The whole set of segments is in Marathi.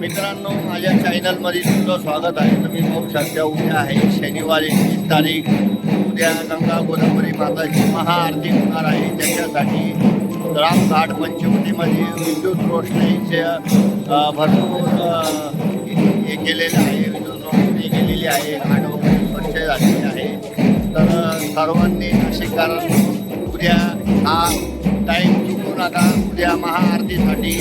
मित्रांनो माझ्या चॅनलमध्ये तुमचं स्वागत आहे. तुम्ही पाहू शकता उद्या आहे शनिवार एकवीस तारीख. उद्या गंगा गोदावरी माताची महाआरती होणार आहे. त्याच्यासाठी रामघाट पंचवटीमध्ये विद्युत रोषणाईचे भरपूर हे केलेलं आहे. विद्युत रोषणाई केलेली आहे. घाट वगैरे स्वच्छ झालेली आहे. तर सर्वांनी सर्वांनी नाशिककारांनी उद्या हा टाईम चुकू नका उद्या महाआरतीसाठी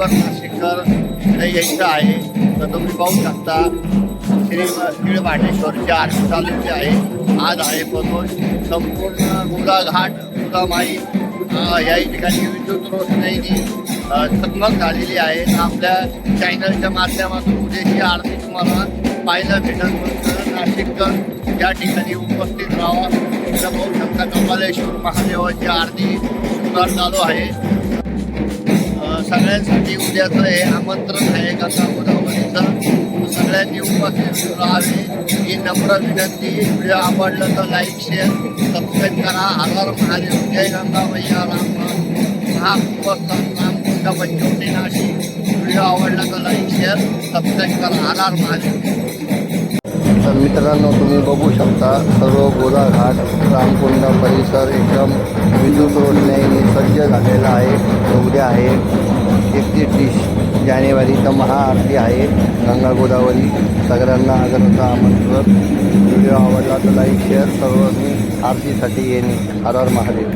तुम्ही लवकर नाशिककर इकडे आहे. तर तुम्ही पाहू शकता श्री श्रीवाटेश्वरची आरती चाललेली आहे. आज आहे प्रदोष. संपूर्ण गुडा घाट गुडामाई अ, या ठिकाणी विद्युत रोषणाईनी चकमक झालेली आहे. आपल्या चॅनलच्या माध्यमातून उद्याची आरती तुम्हाला पाहायला भेटत फक्त नाशिककर. या ठिकाणी उपस्थित राहा. इथं पाहू शकता कपालेश्वर महादेवाची आरती सुद्धा चालू आहे. सगळ्यांसाठी उद्याचं हे आमंत्रण आहे गंगा गोदावरीचं सगळ्यांनी उपस्थित राहावे ही नम्र विनंती व्हिडिओ आवडलं तर लाईक शेअर सबस्क्राईब करा. आधार महादेव जय गंगा भैया राम महाकुंभस्थान रामकुंड पंचवटी नाशिक व्हिडिओ आवडला तर लाईक शेअर सबस्क्राईब करा. आधार महादेव. तर मित्रांनो तुम्ही बघू शकता सर्व गोदाघाट रामकुंड परिसर एकदम विद्युत रोडने सज्ज झालेला आहे. उद्या आहे. एकतीस तीस जानेवारी तर महाआरती आहे. गंगा गोदावरी. सगळ्यांना आग्रहाचं आमंत्रण. व्हिडिओ आवडला तर लाईक शेअर सर्वांनी आरतीसाठी येणे हर हर महादेव.